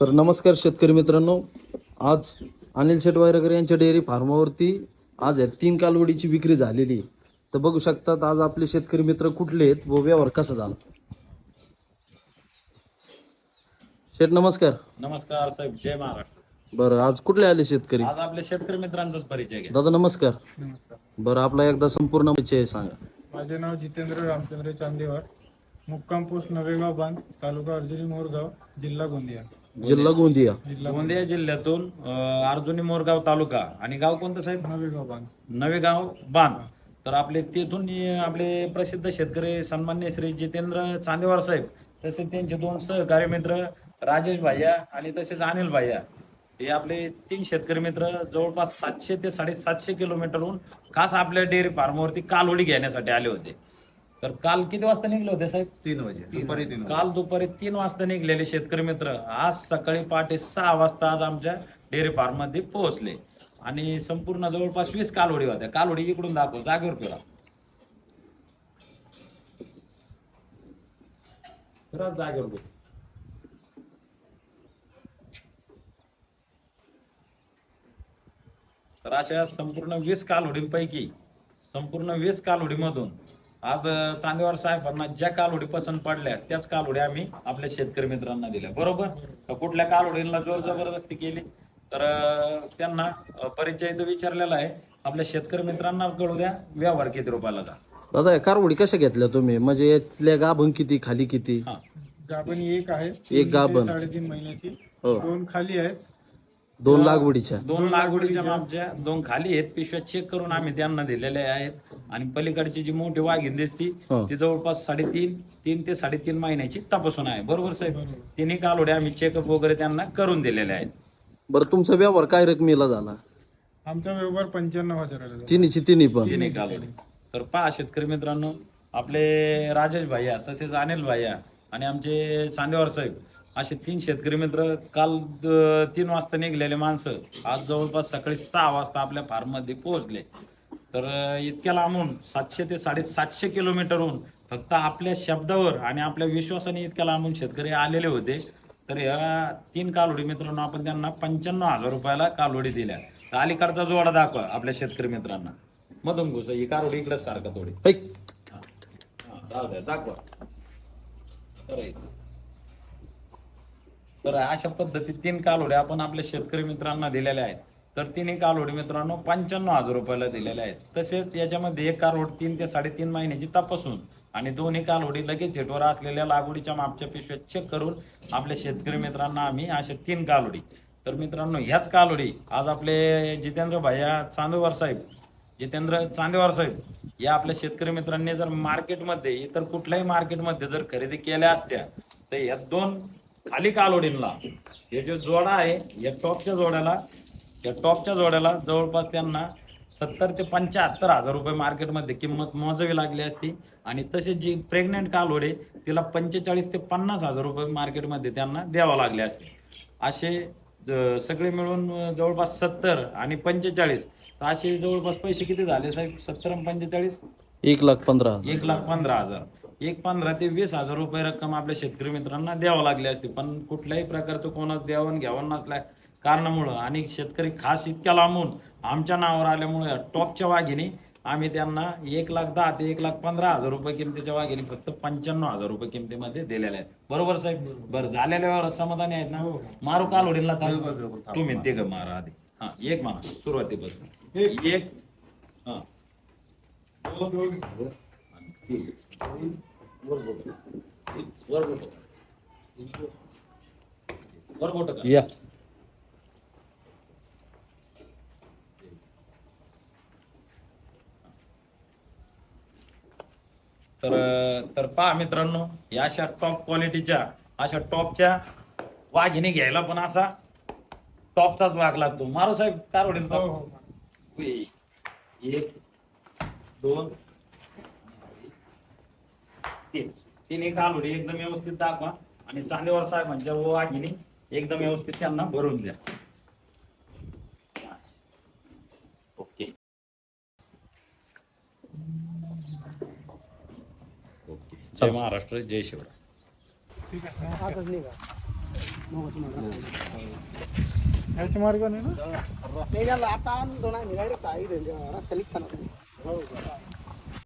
तर नमस्कार शेतकरी मित्रांनो. आज अनिल शेट वायरकर यांच्या डेअरी फार्मावरती आज या तीन कालवडीची विक्री झालेली. तर बघू शकतात आज आपले शेतकरी मित्र कुठले आहेत व व्यवहार कसा झाला? शेठ नमस्कार. नमस्कार साहेब जय महाराष्ट्र. बरं आज कुठले आले शेतकरी? आज आपल्या शेतकरी मित्रांचाच परिचय घ्या. दादा नमस्कार. नमस्कार. बरं आपला एकदा संपूर्ण परिचय सांगा. माझे नाव जितेंद्र रामचंद्र चांदेवार मुक्काम पोस्ट नवेगाव बांध तालुका अर्जुनी मोरगाव जिल्हा गोंदिया. जिल्हा गोंदिया. गोंदिया जिल्ह्यातून अं, अर्जुनी मोरगाव तालुका आणि गाव कोणतं साहेब? नवेगाव बांध. नवे गाव बांध. तर आपले तेथून अं, आपले प्रसिद्ध शेतकरी सन्मान्य श्री जितेंद्र चांदेवार साहेब तसेच त्यांचे दोन सहकारी मित्र राजेश भाయ్या आणि तसेच अनिल भाయ్या हे आपले तीन शेतकरी मित्र जवळपास सातशे ते साडेसातशे किलोमीटरहून खास आपल्या डेअरी फार्मवरती कालवडी घेण्यासाठी आले होते. तर काल किती वाजता निघले होते साहेब? तीन वाजे. दुपारी तीन काल दुपारी तीन वाजता निघलेले शेतकरी मित्र. आज सकाळी पहाटे सहा वाजता आज आमच्या डेअरी फार्ममध्ये पोहोचले. आणि संपूर्ण जवळपास वीस कालवडी होत्या. कालवडी इकडून दाखव. जागेवर फिरा फिरा जागेवर फिरा. तर अशा संपूर्ण वीस कालवडींपैकी संपूर्ण वीस कालवडीमधून आज चांदेवार साहेबांना ज्या कालवडी पसंत पडल्या त्याच कालवडी आम्ही आपल्या शेतकरी मित्रांना दिल्या. बरोबर? कुठल्या कालवडींना जोर जबरदस्ती केली? तर त्यांना परिचय तर विचारलेला आहे. आपल्या शेतकरी मित्रांना कळू द्या व्यवहार किती रुपयाला जा दादा कारवडी कशा घेतल्या तुम्ही? म्हणजे यातल्या गाभण किती खाली किती? हा. गाभण एक आहे. एक गाभण. साडेतीन महिन्याची. हो. दोन खाली आहेत. दोन लागवडीच्या. दोन लागवडीच्या मापच्या दोन खाली आहेत. पिशव्या चेक करून आम्ही त्यांना दिलेल्या आहेत. आणि पलीकडची जी मोठी वाघीण दिसती हो. ती जवळपास साडेतीन तीन ते साडेतीन महिन्याची तपासून आहे. बरोबर साहेब? तिन्ही कालोडे आम्ही चेकअप वगैरे त्यांना करून दिलेले आहेत. बरं तुमचा व्यवहार काय रकमेला झाला? आमचा व्यवहार पंच्याण्णव हजाराला झाला. तिन्हीची तिन्ही पण. तिन्ही कालोडे. तर पहा शेतकरी मित्रांनो आपले राजेश भाईया तसेच अनिल भाईया आणि आमचे चांदेवार साहेब. असे तीन शेतकरी मित्र काल तीन वाजता निघलेले माणसं. आज जवळपास सकाळी सहा वाजता आपल्या फार्ममध्ये पोहोचले. तर इतक्या लांबून सातशे ते साडेसातशे किलोमीटरहून फक्त आपल्या शब्दावर आणि आपल्या विश्वासाने इतक्या लांबून शेतकरी आलेले होते. तर या तीन कालोडी मित्रांनो आपण त्यांना पंच्याण्णव हजार रुपयाला कालोडी दिल्या. तर अलीकडचा जोडा दाखवा आपल्या शेतकरी मित्रांना. मधून घुस ही कालोडी इकडे सारखा थोडी. दाखवा. तर अशा पद्धतीत तीन कालोड्या आपण आपल्या शेतकरी मित्रांना दिलेल्या आहेत. तर तिन्ही कालोडी मित्रांनो पंच्याण्णव हजार रुपयाला दिलेल्या आहेत. तसेच याच्यामध्ये एक कालोड तीन ते साडेतीन महिन्याची तपासून आणि दोन्ही कालोडी लगेच हेटवर असलेल्या लागवडीच्या मापच्या पिशव्या चेक करून आपल्या शेतकरी मित्रांना आम्ही अशा तीन कालोडी. तर मित्रांनो ह्याच कालोडी आज आपले जितेंद्र भैया चांदोवर साहेब जितेंद्र चांदेवार साहेब या आपल्या शेतकरी मित्रांनी जर मार्केटमध्ये इतर कुठल्याही मार्केटमध्ये जर खरेदी केल्या असत्या तर या दोन खाली कालोडींना हे जो जोडा आहे या टॉपच्या जोड्याला या टॉपच्या जोड्याला जवळपास त्यांना सत्तर ते पंच्याहत्तर हजार रुपये मार्केटमध्ये किंमत मोजावी लागली असती. आणि तसेच जी प्रेग्नेंट कालोडे तिला पंचेचाळीस ते पन्नास हजार रुपये मार्केटमध्ये त्यांना द्यावं लागले असते. असे सगळे मिळून जवळपास सत्तर आणि पंचेचाळीस. तर असे जवळपास पैसे किती झाले साहेब? सत्तर आणि पंचेचाळीस? एक लाख पंधरा एक लाख पंधरा हजार. एक पंधरा ते वीस हजार रुपये रक्कम आपल्या शेतकरी मित्रांना द्यावं लागली असते. पण कुठल्याही प्रकारचं कोणाच द्यावं घ्यावं नसल्या कारणामुळं आणि शेतकरी खास इतक्या लांबून आमच्या नावावर आल्यामुळे टॉपच्या वाघिणी आम्ही त्यांना एक लाख दहा ते एक लाख पंधरा हजार रुपये किमतीच्या वाघिणी फक्त पंच्याण्णव हजार रुपये किमतीमध्ये दिलेल्या आहेत. बरोबर साहेब? बरं झालेल्यावर समाधानी आहेत ना? मारू काल होडीला तुम्ही ते ग मारा आधी. हा एक म्हणा सुरुवातीपासून. एक. हा. दोन आणि तीन. वर बोटं. वर बोटं. वर बोटं का? या तर तर पहा मित्रांनो या अशा टॉप क्वालिटीच्या अशा टॉपच्या वाघिणी घ्यायला पण असा टॉपचाच वाघ लागतो मारू साहेब काय आवडेल हो, हो. एक दोन तीन. तीन एक आलोडी एकदम व्यवस्थित दाखवा आणि चांदेवर साहेबांच्या वाघिणी एकदम व्यवस्थित त्यांना भरून द्या. ओके. ओके. जय महाराष्ट्र जय शिवराय. ठीक आहे आजच निघा. ह्याच्या मार्गाने ना? आता रस्ता